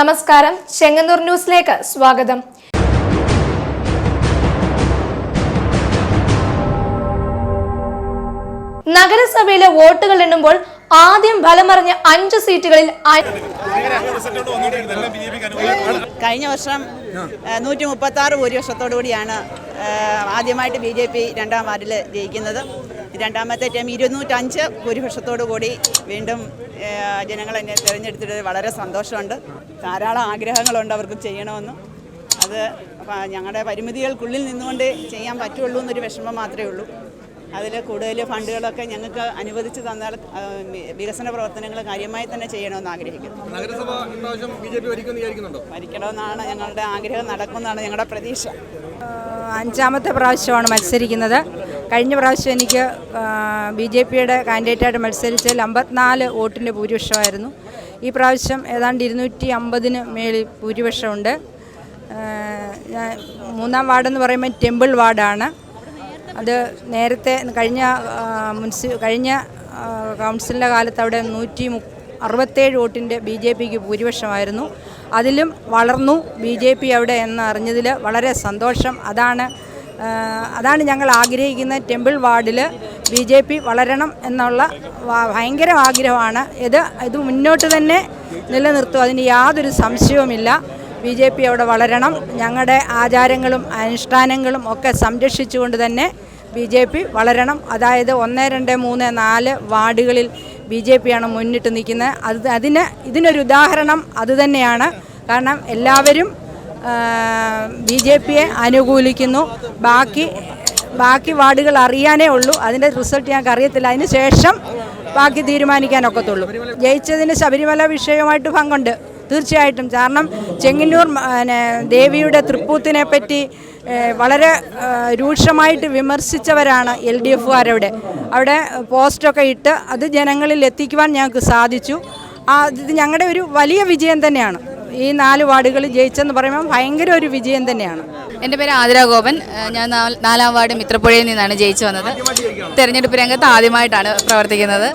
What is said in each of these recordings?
നമസ്കാരം. ചെങ്ങന്നൂർ ന്യൂസിലേക്ക് സ്വാഗതം. നഗരസഭയിലെ വോട്ടുകൾ എണ്ണുമ്പോൾ ആദ്യം ഫലമറിഞ്ഞ അഞ്ച് സീറ്റുകളിൽ കഴിഞ്ഞ വർഷം നൂറ്റി മുപ്പത്തി ആറ് ഭൂരിപക്ഷത്തോടു കൂടിയാണ് ആദ്യമായിട്ട് ബി ജെ പി രണ്ടാം വാർഡിൽ ജയിക്കുന്നത്. രണ്ടാമത്തെ ടൈം ഇരുന്നൂറ്റഞ്ച് ഭൂരിപക്ഷത്തോടു കൂടി വീണ്ടും ജനങ്ങൾ എന്നെ തിരഞ്ഞെടുത്തിട്ട് വളരെ സന്തോഷമുണ്ട്. ധാരാളം ആഗ്രഹങ്ങളുണ്ട് അവർക്ക് ചെയ്യണമെന്ന്. അത് ഞങ്ങളുടെ പരിമിതികൾക്കുള്ളിൽ നിന്നുകൊണ്ട് ചെയ്യാൻ പറ്റുള്ളൂ എന്നൊരു വിഷമം മാത്രമേ ഉള്ളൂ. അതിൽ കൂടുതൽ ഫണ്ടുകളൊക്കെ ഞങ്ങൾക്ക് അനുവദിച്ച് തന്നാൽ വികസന പ്രവർത്തനങ്ങൾ കാര്യമായി തന്നെ ചെയ്യണമെന്ന് ആഗ്രഹിക്കുന്നു. ഭരിക്കണമെന്നാണ് ഞങ്ങളുടെ ആഗ്രഹം നടക്കുമെന്നാണ് ഞങ്ങളുടെ പ്രതീക്ഷ. അഞ്ചാമത്തെ പ്രാവശ്യമാണ് മത്സരിക്കുന്നത്. കഴിഞ്ഞ പ്രാവശ്യം എനിക്ക് ബി ജെ പിയുടെ കാൻഡിഡേറ്റായിട്ട് മത്സരിച്ചതിൽ അമ്പത്തിനാല് വോട്ടിന്റെ ഭൂരിപക്ഷമായിരുന്നു. ഈ പ്രാവശ്യം ഏതാണ്ട് ഇരുന്നൂറ്റി അമ്പതിന് മേളിൽ ഭൂരിപക്ഷമുണ്ട്. മൂന്നാം വാർഡെന്ന് പറയുമ്പോൾ ടെമ്പിൾ വാർഡാണ്. അത് നേരത്തെ കഴിഞ്ഞ മുനിസി കഴിഞ്ഞ കൗൺസിലിന്റെ കാലത്ത് അവിടെ നൂറ്റി അറുപത്തേഴ് വോട്ടിന്റെ ബി ജെ പിക്ക് ഭൂരിപക്ഷമായിരുന്നു. അതിലും വളർന്നു ബി ജെ പി അവിടെ എന്ന് അറിഞ്ഞതിൽ വളരെ സന്തോഷം. അതാണ് അതാണ് ഞങ്ങൾ ആഗ്രഹിക്കുന്ന ടെമ്പിൾ വാർഡിൽ ബി ജെ പി വളരണം എന്നുള്ള ഭയങ്കര ആഗ്രഹമാണ്. ഇത് ഇത് മുന്നോട്ട് തന്നെ നിലനിർത്തും. അതിന് യാതൊരു സംശയവുമില്ല. ബി ജെ പി അവിടെ വളരണം. ഞങ്ങളുടെ ആചാരങ്ങളും അനുഷ്ഠാനങ്ങളും ഒക്കെ സംരക്ഷിച്ചുകൊണ്ട് തന്നെ ബി ജെ പി വളരണം. അതായത് ഒന്ന് രണ്ട് മൂന്ന് നാല് വാർഡുകളിൽ ബി ജെ പിയാണ് മുന്നിട്ട് നിൽക്കുന്നത്. അത് അതിന് ഇതിനൊരു ഉദാഹരണം അതുതന്നെയാണ് കാരണം എല്ലാവരും ബി ജെ പിയെ അനുകൂലിക്കുന്നു. ബാക്കി ബാക്കി വാർഡുകൾ അറിയാനേ ഉള്ളൂ. അതിന്റെ റിസൾട്ട് ഞങ്ങൾക്ക് അറിയത്തില്ല. അതിന് ശേഷം ബാക്കി തീരുമാനിക്കാനൊക്കത്തുള്ളൂ. ജയിച്ചതിന് ശബരിമല വിഷയവുമായിട്ട് പങ്കുണ്ട്. തീർച്ചയായിട്ടും. കാരണം ചെങ്ങന്നൂർ ദേവിയുടെ തൃപ്പൂത്തിനെ പറ്റി വളരെ രൂക്ഷമായിട്ട് വിമർശിച്ചവരാണ് എൽ ഡി എഫുകാരവിടെ. അവിടെ പോസ്റ്റൊക്കെ ഇട്ട് അത് ജനങ്ങളിൽ എത്തിക്കുവാൻ ഞങ്ങൾക്ക് സാധിച്ചു. ഇത് ഞങ്ങളുടെ ഒരു വലിയ വിജയം തന്നെയാണ്. ഈ നാല് വാർഡുകളിൽ ജയിച്ചെന്ന് പറയുമ്പോൾ ഭയങ്കര ഒരു വിജയം തന്നെയാണ്. എന്റെ പേര് ആതിര ഗോപൻ. ഞാൻ നാലാം വാർഡ് മിത്രപ്പുഴയിൽ നിന്നാണ് ജയിച്ചു വന്നത്. തെരഞ്ഞെടുപ്പ് രംഗത്ത് ആദ്യമായിട്ടാണ് പ്രവർത്തിക്കുന്നത്.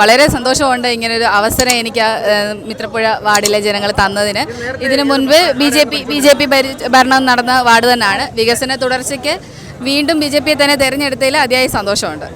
വളരെ സന്തോഷമുണ്ട് ഇങ്ങനൊരു അവസരം എനിക്ക് മിത്രപ്പുഴ വാർഡിലെ ജനങ്ങൾ തന്നതിന്. ഇതിനു മുൻപ് B J P B J P ഭരണം നടന്ന വാർഡ് തന്നെയാണ്. വികസന തുടർച്ചയ്ക്ക് വീണ്ടും ബി ജെ പിയെ തന്നെ തിരഞ്ഞെടുത്തതിൽ അതിയായ സന്തോഷമുണ്ട്.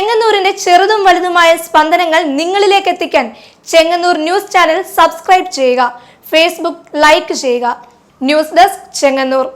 ചെങ്ങന്നൂരിന്റെ ചെറുതും വലുതുമായ സ്പന്ദനങ്ങൾ നിങ്ങളിലേക്ക് എത്തിക്കാൻ ചെങ്ങന്നൂർ ന്യൂസ് ചാനൽ സബ്സ്ക്രൈബ് ചെയ്യുക ഫേസ്ബുക്ക് ലൈക്ക് ചെയ്യുക. News desk Chengannur.